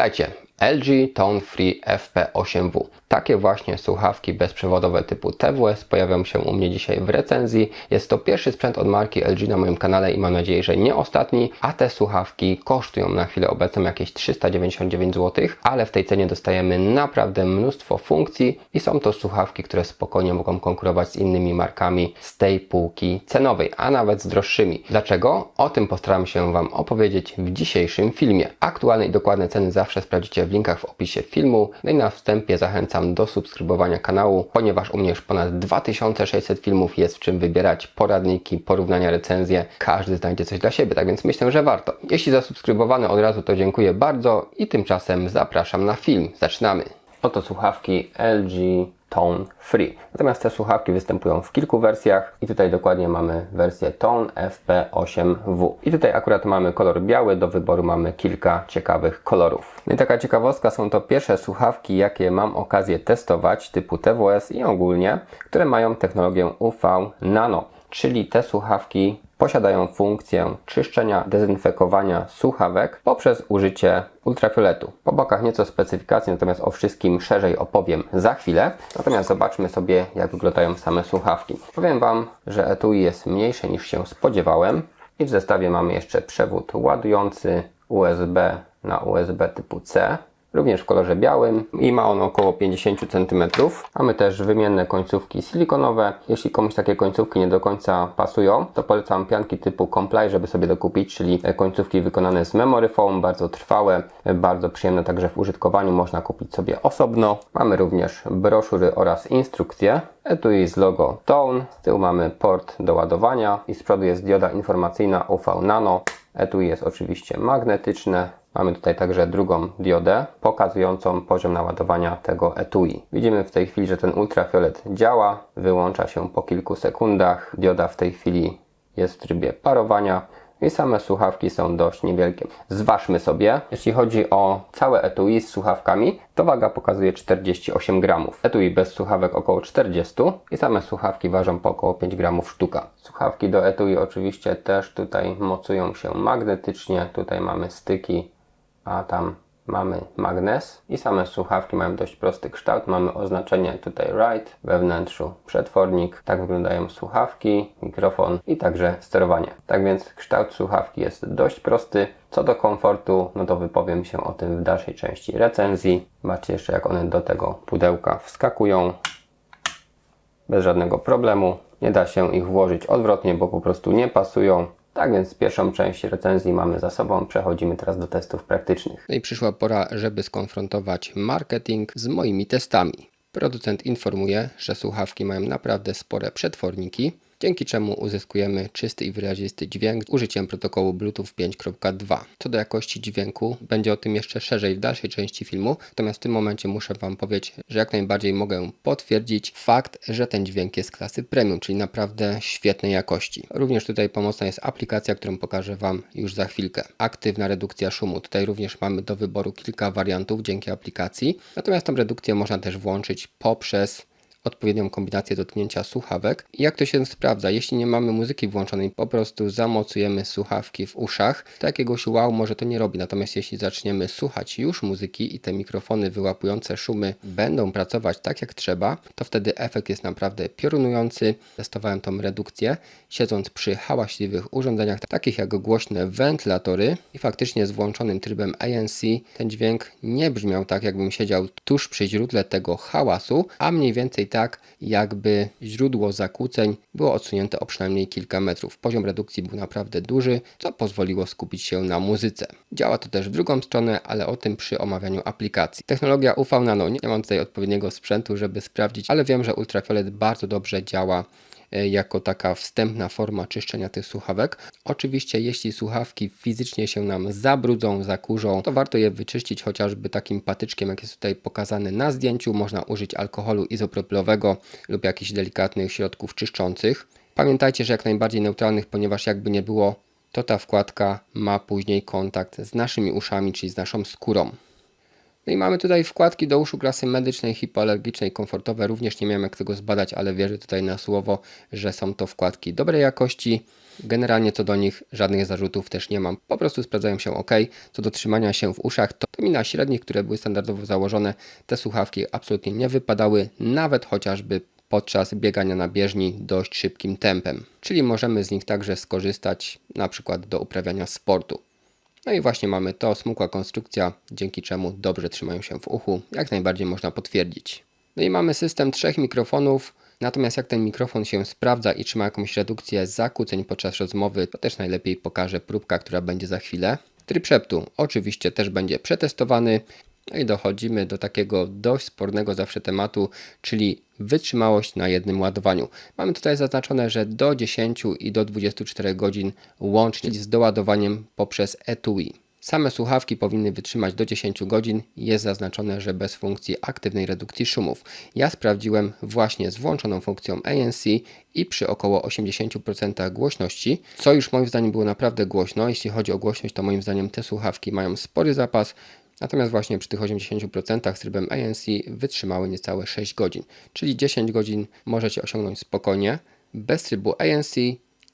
Witajcie! LG Tone Free FP8W. Takie właśnie słuchawki bezprzewodowe typu TWS pojawią się u mnie dzisiaj w recenzji. Jest to pierwszy sprzęt od marki LG na moim kanale i mam nadzieję, że nie ostatni, a te słuchawki kosztują na chwilę obecną jakieś 399 zł, ale w tej cenie dostajemy naprawdę mnóstwo funkcji i są to słuchawki, które spokojnie mogą konkurować z innymi markami z tej półki cenowej, a nawet z droższymi. Dlaczego? O tym postaram się Wam opowiedzieć w dzisiejszym filmie. Aktualne i dokładne ceny zawsze sprawdzicie w linkach w opisie filmu. No i na wstępie zachęcam do subskrybowania kanału, ponieważ u mnie już ponad 2600 filmów jest w czym wybierać poradniki, porównania, recenzje. Każdy znajdzie coś dla siebie, tak więc myślę, że warto. Jeśli zasubskrybowany od razu, to dziękuję bardzo i tymczasem zapraszam na film. Zaczynamy. Oto słuchawki LG Tone Free. Natomiast te słuchawki występują w kilku wersjach i tutaj dokładnie mamy wersję Tone FP8W. I tutaj akurat mamy kolor biały, do wyboru mamy kilka ciekawych kolorów. No i taka ciekawostka, są to pierwsze słuchawki, jakie mam okazję testować typu TWS i ogólnie, które mają technologię UV Nano, czyli te słuchawki posiadają funkcję czyszczenia, dezynfekowania słuchawek poprzez użycie ultrafioletu. Po bokach nieco specyfikacji, natomiast o wszystkim szerzej opowiem za chwilę. Natomiast zobaczmy sobie, jak wyglądają same słuchawki. Powiem Wam, że etui jest mniejsze niż się spodziewałem i w zestawie mamy jeszcze przewód ładujący USB na USB typu C również w kolorze białym i ma on około 50 cm. Mamy też wymienne końcówki silikonowe. Jeśli komuś takie końcówki nie do końca pasują, to polecam pianki typu Comply, żeby sobie dokupić, czyli końcówki wykonane z memory foam, bardzo trwałe, bardzo przyjemne także w użytkowaniu, można kupić sobie osobno. Mamy również broszury oraz instrukcje. Etui z logo Tone, z tyłu mamy port do ładowania i z przodu jest dioda informacyjna UV Nano. Etui jest oczywiście magnetyczne, Mamy tutaj także drugą diodę pokazującą poziom naładowania tego etui. Widzimy w tej chwili, że ten ultrafiolet działa, wyłącza się po kilku sekundach. Dioda w tej chwili jest w trybie parowania i same słuchawki są dość niewielkie. Zważmy sobie, jeśli chodzi o całe etui z słuchawkami, to waga pokazuje 48 gramów. Etui bez słuchawek około 40 i same słuchawki ważą po około 5 gramów sztuka. Słuchawki do etui oczywiście też tutaj mocują się magnetycznie. Tutaj mamy styki a tam mamy magnes i same słuchawki mają dość prosty kształt. Mamy oznaczenie tutaj right, we wnętrzu przetwornik. Tak wyglądają słuchawki, mikrofon i także sterowanie. Tak więc kształt słuchawki jest dość prosty. Co do komfortu, no to wypowiem się o tym w dalszej części recenzji. Zobaczcie jeszcze jak one do tego pudełka wskakują. Bez żadnego problemu. Nie da się ich włożyć odwrotnie, bo po prostu nie pasują. Tak więc pierwszą część recenzji mamy za sobą, przechodzimy teraz do testów praktycznych. No i przyszła pora, żeby skonfrontować marketing z moimi testami. Producent informuje, że słuchawki mają naprawdę spore przetworniki, dzięki czemu uzyskujemy czysty i wyrazisty dźwięk z użyciem protokołu Bluetooth 5.2. Co do jakości dźwięku, będzie o tym jeszcze szerzej w dalszej części filmu, natomiast w tym momencie muszę Wam powiedzieć, że jak najbardziej mogę potwierdzić fakt, że ten dźwięk jest klasy premium, czyli naprawdę świetnej jakości. Również tutaj pomocna jest aplikacja, którą pokażę Wam już za chwilkę. Aktywna redukcja szumu. Tutaj również mamy do wyboru kilka wariantów dzięki aplikacji, natomiast tą redukcję można też włączyć poprzez odpowiednią kombinację dotknięcia słuchawek. I jak to się sprawdza? Jeśli nie mamy muzyki włączonej, po prostu zamocujemy słuchawki w uszach, to jakiegoś wow może to nie robi. Natomiast jeśli zaczniemy słuchać już muzyki i te mikrofony wyłapujące szumy będą pracować tak jak trzeba, to wtedy efekt jest naprawdę piorunujący. Testowałem tą redukcję, siedząc przy hałaśliwych urządzeniach, takich jak głośne wentylatory i faktycznie z włączonym trybem ANC ten dźwięk nie brzmiał tak, jakbym siedział tuż przy źródle tego hałasu, a mniej więcej tak, jakby źródło zakłóceń było odsunięte o przynajmniej kilka metrów. Poziom redukcji był naprawdę duży, co pozwoliło skupić się na muzyce. Działa to też w drugą stronę, ale o tym przy omawianiu aplikacji. Technologia UV Nano, nie mam tutaj odpowiedniego sprzętu, żeby sprawdzić, ale wiem, że ultrafiolet bardzo dobrze działa jako taka wstępna forma czyszczenia tych słuchawek. Oczywiście, jeśli słuchawki fizycznie się nam zabrudzą, zakurzą, to warto je wyczyścić chociażby takim patyczkiem, jak jest tutaj pokazany na zdjęciu. Można użyć alkoholu izopropylowego lub jakichś delikatnych środków czyszczących. Pamiętajcie, że jak najbardziej neutralnych, ponieważ jakby nie było, to ta wkładka ma później kontakt z naszymi uszami, czyli z naszą skórą. No i mamy tutaj wkładki do uszu klasy medycznej, hipoalergicznej, komfortowe. Również nie miałem jak tego zbadać, ale wierzę tutaj na słowo, że są to wkładki dobrej jakości. Generalnie co do nich żadnych zarzutów też nie mam. Po prostu sprawdzają się ok. Co do trzymania się w uszach, to, mi na średnich, które były standardowo założone, te słuchawki absolutnie nie wypadały, nawet chociażby podczas biegania na bieżni dość szybkim tempem. Czyli możemy z nich także skorzystać na przykład do uprawiania sportu. No i właśnie mamy to, smukła konstrukcja, dzięki czemu dobrze trzymają się w uchu, jak najbardziej można potwierdzić. No i mamy system trzech mikrofonów, natomiast jak ten mikrofon się sprawdza i trzyma jakąś redukcję zakłóceń podczas rozmowy, to też najlepiej pokaże próbka, która będzie za chwilę. Tryb szeptu oczywiście też będzie przetestowany. No i dochodzimy do takiego dość spornego zawsze tematu, czyli wytrzymałość na jednym ładowaniu. Mamy tutaj zaznaczone, że do 10 i do 24 godzin łącznie z doładowaniem poprzez etui. Same słuchawki powinny wytrzymać do 10 godzin. Jest zaznaczone, że bez funkcji aktywnej redukcji szumów. Ja sprawdziłem właśnie z włączoną funkcją ANC i przy około 80% głośności, co już moim zdaniem było naprawdę głośno. Jeśli chodzi o głośność, to moim zdaniem te słuchawki mają spory zapas. Natomiast właśnie przy tych 80% z trybem ANC wytrzymały niecałe 6 godzin, czyli 10 godzin możecie osiągnąć spokojnie bez trybu ANC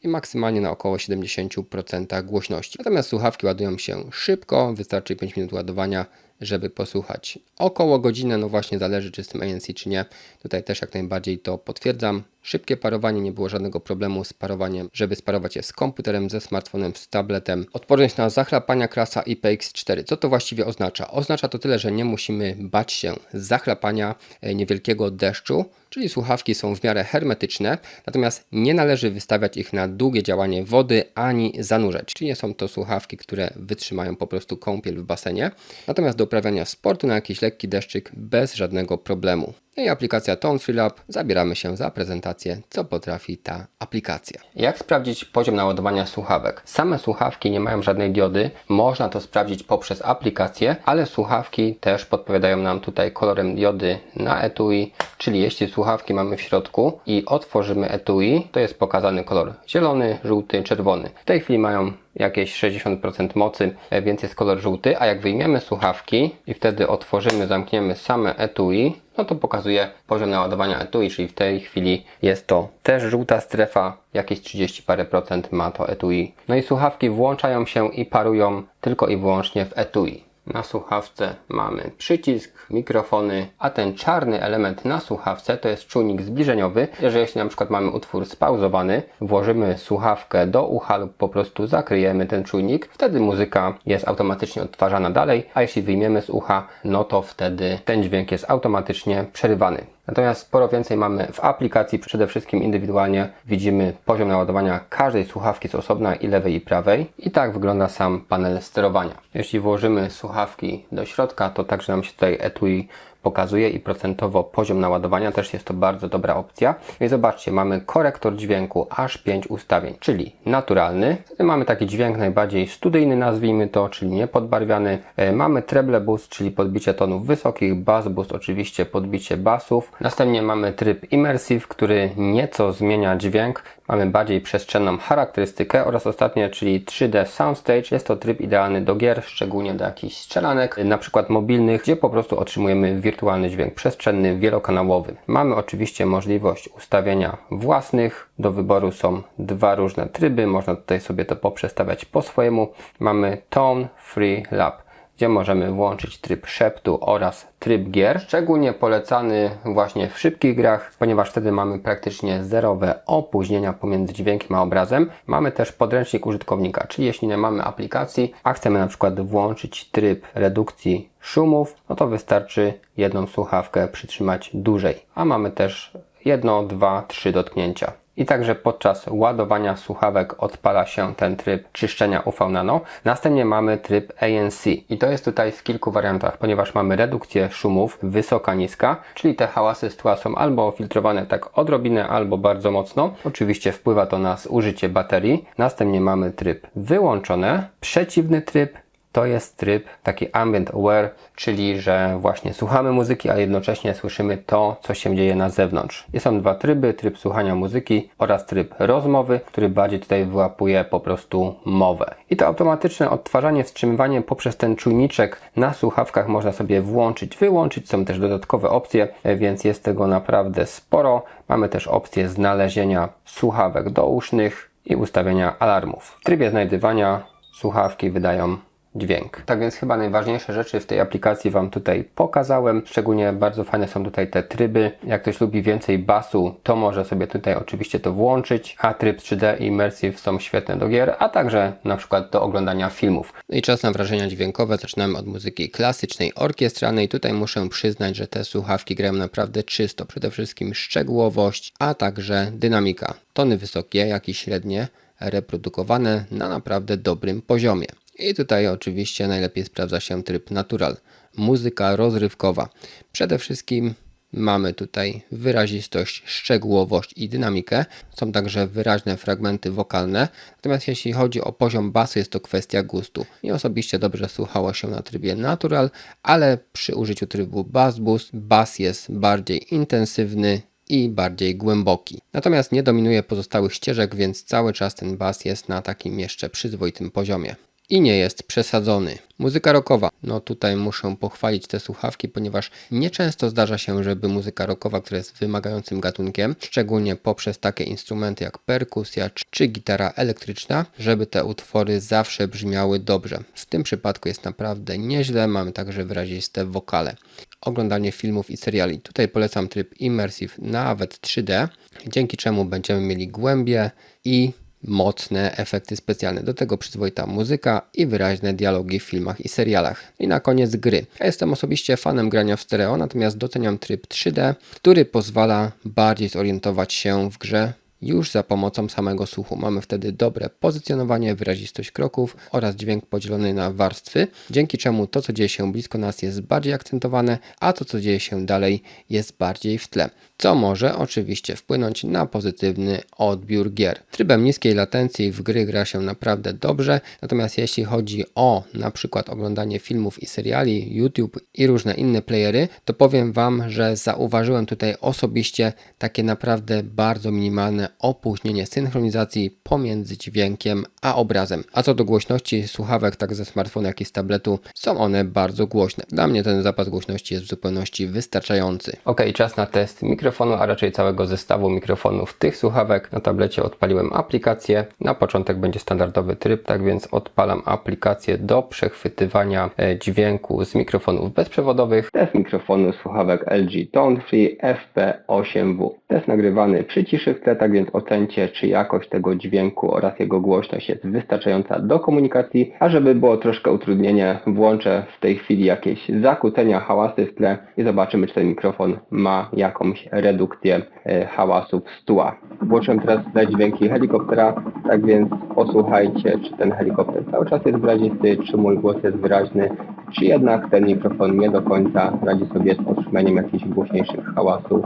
i maksymalnie na około 70% głośności. Natomiast słuchawki ładują się szybko, wystarczy 5 minut ładowania, żeby posłuchać. Około godzinę, no właśnie zależy czy z tym ANC czy nie. Tutaj też jak najbardziej to potwierdzam. Szybkie parowanie, nie było żadnego problemu z parowaniem, żeby sparować je z komputerem, ze smartfonem, z tabletem. Odporność na zachlapania klasa IPX4. Co to właściwie oznacza? Oznacza to tyle, że nie musimy bać się zachlapania e, niewielkiego deszczu, czyli słuchawki są w miarę hermetyczne, natomiast nie należy wystawiać ich na długie działanie wody ani zanurzać. Czyli nie są to słuchawki, które wytrzymają po prostu kąpiel w basenie. Natomiast do uprawiania sportu na jakiś lekki deszczyk bez żadnego problemu. No i aplikacja Tone Free Lab. Zabieramy się za prezentację, co potrafi ta aplikacja. Jak sprawdzić poziom naładowania słuchawek? Same słuchawki nie mają żadnej diody. Można to sprawdzić poprzez aplikację, ale słuchawki też podpowiadają nam tutaj kolorem diody na etui, czyli jeśli słuchawki mamy w środku i otworzymy etui, to jest pokazany kolor zielony, żółty, czerwony. W tej chwili mają jakieś 60% mocy, więc jest kolor żółty, a jak wyjmiemy słuchawki i wtedy otworzymy, zamkniemy same etui, no to pokazuje poziom naładowania etui, czyli w tej chwili jest to też żółta strefa, jakieś 30 parę procent ma to etui. No i słuchawki włączają się i parują tylko i wyłącznie w etui. Na słuchawce mamy przycisk, mikrofony, a ten czarny element na słuchawce to jest czujnik zbliżeniowy. Jeżeli jeśli na przykład mamy utwór spauzowany, włożymy słuchawkę do ucha lub po prostu zakryjemy ten czujnik, wtedy muzyka jest automatycznie odtwarzana dalej, a jeśli wyjmiemy z ucha, no to wtedy ten dźwięk jest automatycznie przerywany. Natomiast sporo więcej mamy w aplikacji, przede wszystkim indywidualnie widzimy poziom naładowania każdej słuchawki z osobna i lewej i prawej i tak wygląda sam panel sterowania. Jeśli włożymy słuchawki do środka, to także nam się tutaj etui pokazuje i procentowo poziom naładowania też jest to bardzo dobra opcja. I zobaczcie, mamy korektor dźwięku, aż 5 ustawień, czyli naturalny. Mamy taki dźwięk najbardziej studyjny, nazwijmy to, czyli niepodbarwiany. E, mamy treble boost, czyli podbicie tonów wysokich, bass boost, oczywiście podbicie basów. Następnie mamy tryb immersive, który nieco zmienia dźwięk. Mamy bardziej przestrzenną charakterystykę oraz ostatnie, czyli 3D Soundstage. Jest to tryb idealny do gier, szczególnie do jakichś strzelanek, na przykład mobilnych, gdzie po prostu otrzymujemy wirtualny dźwięk przestrzenny, wielokanałowy. Mamy oczywiście możliwość ustawienia własnych. Do wyboru są dwa różne tryby, można tutaj sobie to poprzestawiać po swojemu. Mamy Tone Free Lab gdzie możemy włączyć tryb szeptu oraz tryb gier. Szczególnie polecany właśnie w szybkich grach, ponieważ wtedy mamy praktycznie zerowe opóźnienia pomiędzy dźwiękiem a obrazem. Mamy też podręcznik użytkownika, czyli jeśli nie mamy aplikacji, a chcemy na przykład włączyć tryb redukcji szumów, no to wystarczy jedną słuchawkę przytrzymać dłużej. A mamy też jedno, dwa, trzy dotknięcia. I także podczas ładowania słuchawek odpala się ten tryb czyszczenia UV Nano. Następnie mamy tryb ANC i to jest tutaj w kilku wariantach, ponieważ mamy redukcję szumów wysoka, niska, czyli te hałasy z tła są albo filtrowane tak odrobinę, albo bardzo mocno. Oczywiście wpływa to na zużycie baterii. Następnie mamy tryb wyłączone, przeciwny tryb to jest tryb taki ambient aware, czyli że właśnie słuchamy muzyki, a jednocześnie słyszymy to, co się dzieje na zewnątrz. I są dwa tryby, tryb słuchania muzyki oraz tryb rozmowy, który bardziej tutaj wyłapuje po prostu mowę. I to automatyczne odtwarzanie, wstrzymywanie poprzez ten czujniczek na słuchawkach można sobie włączyć, wyłączyć. Są też dodatkowe opcje, więc jest tego naprawdę sporo. Mamy też opcję znalezienia słuchawek dousznych, i ustawienia alarmów. W trybie znajdywania słuchawki wydają dźwięk. Tak więc chyba najważniejsze rzeczy w tej aplikacji Wam tutaj pokazałem. Szczególnie bardzo fajne są tutaj te tryby. Jak ktoś lubi więcej basu, to może sobie tutaj oczywiście to włączyć. A tryb 3D i Immersive są świetne do gier, a także na przykład do oglądania filmów. I czas na wrażenia dźwiękowe. Zaczynamy od muzyki klasycznej, orkiestralnej. Tutaj muszę przyznać, że te słuchawki grają naprawdę czysto. Przede wszystkim szczegółowość, a także dynamika. Tony wysokie, jak i średnie reprodukowane na naprawdę dobrym poziomie. I tutaj oczywiście najlepiej sprawdza się tryb natural, muzyka rozrywkowa. Przede wszystkim mamy tutaj wyrazistość, szczegółowość i dynamikę. Są także wyraźne fragmenty wokalne. Natomiast jeśli chodzi o poziom basu, jest to kwestia gustu. Mi osobiście dobrze słuchało się na trybie natural, ale przy użyciu trybu bass boost bas jest bardziej intensywny i bardziej głęboki. Natomiast nie dominuje pozostałych ścieżek, więc cały czas ten bas jest na takim jeszcze przyzwoitym poziomie i nie jest przesadzony. Muzyka rockowa. No tutaj muszę pochwalić te słuchawki, ponieważ nieczęsto zdarza się, żeby muzyka rockowa, która jest wymagającym gatunkiem, szczególnie poprzez takie instrumenty jak perkusja czy, gitara elektryczna, żeby te utwory zawsze brzmiały dobrze. W tym przypadku jest naprawdę nieźle, mamy także wyraziste wokale. Oglądanie filmów i seriali. Tutaj polecam tryb Immersive, nawet 3D, dzięki czemu będziemy mieli głębie i mocne efekty specjalne. Do tego przyzwoita muzyka i wyraźne dialogi w filmach i serialach. I na koniec gry. Ja jestem osobiście fanem grania w stereo, natomiast doceniam tryb 3D, który pozwala bardziej zorientować się w grze już za pomocą samego słuchu. Mamy wtedy dobre pozycjonowanie, wyrazistość kroków oraz dźwięk podzielony na warstwy, dzięki czemu to, co dzieje się blisko nas jest bardziej akcentowane, a to, co dzieje się dalej jest bardziej w tle, co może oczywiście wpłynąć na pozytywny odbiór gier. Trybem niskiej latencji w gry gra się naprawdę dobrze, natomiast jeśli chodzi o na przykład oglądanie filmów i seriali, YouTube i różne inne playery, to powiem Wam, że zauważyłem tutaj osobiście takie naprawdę bardzo minimalne opóźnienie synchronizacji pomiędzy dźwiękiem a obrazem. A co do głośności słuchawek, tak ze smartfona, jak i z tabletu, są one bardzo głośne. Dla mnie ten zapas głośności jest w zupełności wystarczający. Ok, czas na test mikrofonu, a raczej całego zestawu mikrofonów tych słuchawek. Na tablecie odpaliłem aplikację. Na początek będzie standardowy tryb, tak więc odpalam aplikację do przechwytywania e, dźwięku z mikrofonów bezprzewodowych. Test mikrofonu słuchawek LG Tone Free FP8W. Test nagrywany przy ciszy w tle, tak więc ocencie, czy jakość tego dźwięku oraz jego głośność jest wystarczająca do komunikacji, a żeby było troszkę utrudnienie, włączę w tej chwili jakieś zakłócenia, hałasy w tle i zobaczymy, czy ten mikrofon ma jakąś redukcję e, hałasów z tła. Włączyłem teraz te dźwięki helikoptera, tak więc posłuchajcie, czy ten helikopter cały czas jest wyrazisty, czy mój głos jest wyraźny, czy jednak ten mikrofon nie do końca radzi sobie z otrzymaniem jakichś głośniejszych hałasów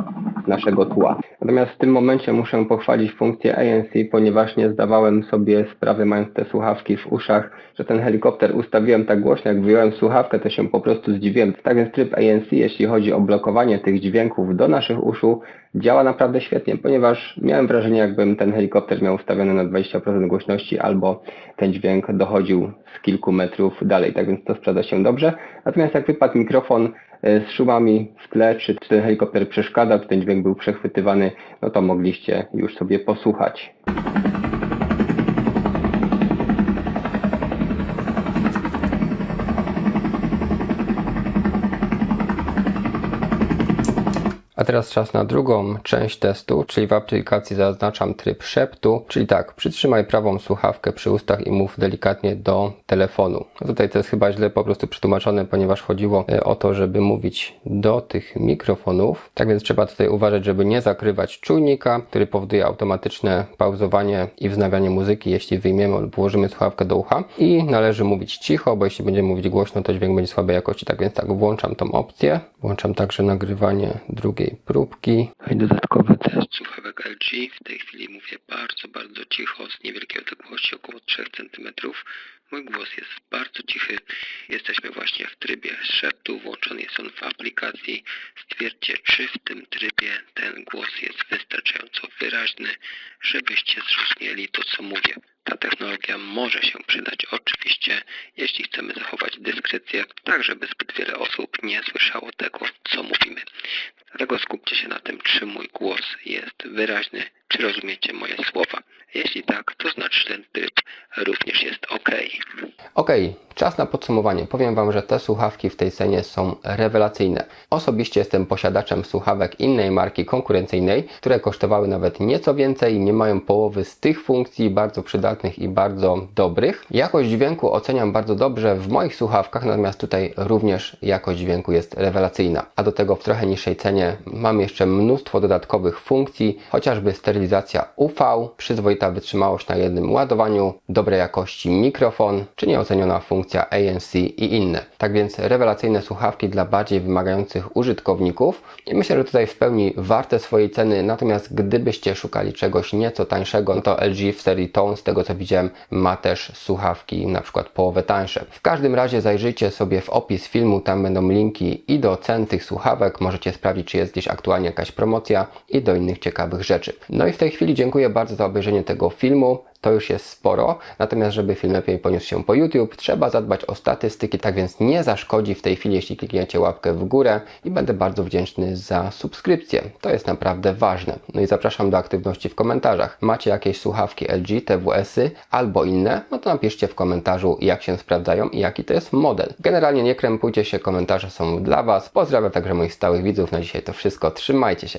naszego tła. Natomiast w tym momencie muszę pochwalić funkcję ANC, ponieważ nie zdawałem sobie sprawy, mając te słuchawki w uszach, że ten helikopter ustawiłem tak głośno, jak wyjąłem słuchawkę, to się po prostu zdziwiłem. Tak więc tryb ANC, jeśli chodzi o blokowanie tych dźwięków do naszych uszu, działa naprawdę świetnie, ponieważ miałem wrażenie, jakbym ten helikopter miał ustawiony na 20% głośności, albo ten dźwięk dochodził z kilku metrów dalej, tak więc to sprawdza się dobrze. Natomiast jak wypadł mikrofon z szumami w tle, czy, czy ten helikopter przeszkadzał, czy ten dźwięk był przechwytywany, no to mogliście już sobie posłuchać. Teraz czas na drugą część testu, czyli w aplikacji zaznaczam tryb szeptu, czyli tak, przytrzymaj prawą słuchawkę przy ustach i mów delikatnie do telefonu. No tutaj to jest chyba źle po prostu przetłumaczone, ponieważ chodziło e, o to, żeby mówić do tych mikrofonów. Tak więc trzeba tutaj uważać, żeby nie zakrywać czujnika, który powoduje automatyczne pauzowanie i wznawianie muzyki, jeśli wyjmiemy lub włożymy słuchawkę do ucha. I należy mówić cicho, bo jeśli będziemy mówić głośno, to dźwięk będzie słabej jakości. Tak więc tak, włączam tą opcję. Włączam także nagrywanie drugiej próbki. I dodatkowy test słuchawek LG. W tej chwili mówię bardzo, bardzo cicho, z niewielkiej odległości, około 3 cm. Mój głos jest bardzo cichy. Jesteśmy właśnie w trybie szeptu. Włączony jest on w aplikacji. Stwierdźcie, czy w tym trybie ten głos jest wystarczająco wyraźny, żebyście zrozumieli to, co mówię. Ta technologia może się przydać oczywiście, jeśli chcemy zachować dyskrecję, tak żeby zbyt wiele osób nie słyszało tego. Dlatego skupcie się na tym, czy mój głos jest wyraźny, Czy rozumiecie moje słowa? Jeśli tak, to znaczy, że ten tryb również jest ok. Ok, czas na podsumowanie. Powiem Wam, że te słuchawki w tej cenie są rewelacyjne. Osobiście jestem posiadaczem słuchawek innej marki konkurencyjnej, które kosztowały nawet nieco więcej nie mają połowy z tych funkcji bardzo przydatnych i bardzo dobrych. Jakość dźwięku oceniam bardzo dobrze w moich słuchawkach, natomiast tutaj również jakość dźwięku jest rewelacyjna. A do tego w trochę niższej cenie mam jeszcze mnóstwo dodatkowych funkcji, chociażby sterylizacja UV, przyzwoita wytrzymałość na jednym ładowaniu, dobrej jakości mikrofon, czy nieoceniona funkcja ANC i inne. Tak więc rewelacyjne słuchawki dla bardziej wymagających użytkowników i myślę, że tutaj w pełni warte swojej ceny, natomiast gdybyście szukali czegoś nieco tańszego, no to LG w serii Tone, z tego co widziałem, ma też słuchawki na przykład połowę tańsze. W każdym razie zajrzyjcie sobie w opis filmu, tam będą linki i do cen tych słuchawek, możecie sprawdzić, czy jest gdzieś aktualnie jakaś promocja i do innych ciekawych rzeczy. No i w tej chwili dziękuję bardzo za obejrzenie tego filmu. To już jest sporo, natomiast żeby film lepiej poniósł się po YouTube, trzeba zadbać o statystyki, tak więc nie zaszkodzi w tej chwili, jeśli klikniecie łapkę w górę i będę bardzo wdzięczny za subskrypcję. To jest naprawdę ważne. No i zapraszam do aktywności w komentarzach. Macie jakieś słuchawki LG, TWS-y albo inne? No to napiszcie w komentarzu, jak się sprawdzają i jaki to jest model. Generalnie nie krępujcie się, komentarze są dla Was. Pozdrawiam także moich stałych widzów. Na dzisiaj to wszystko. Trzymajcie się.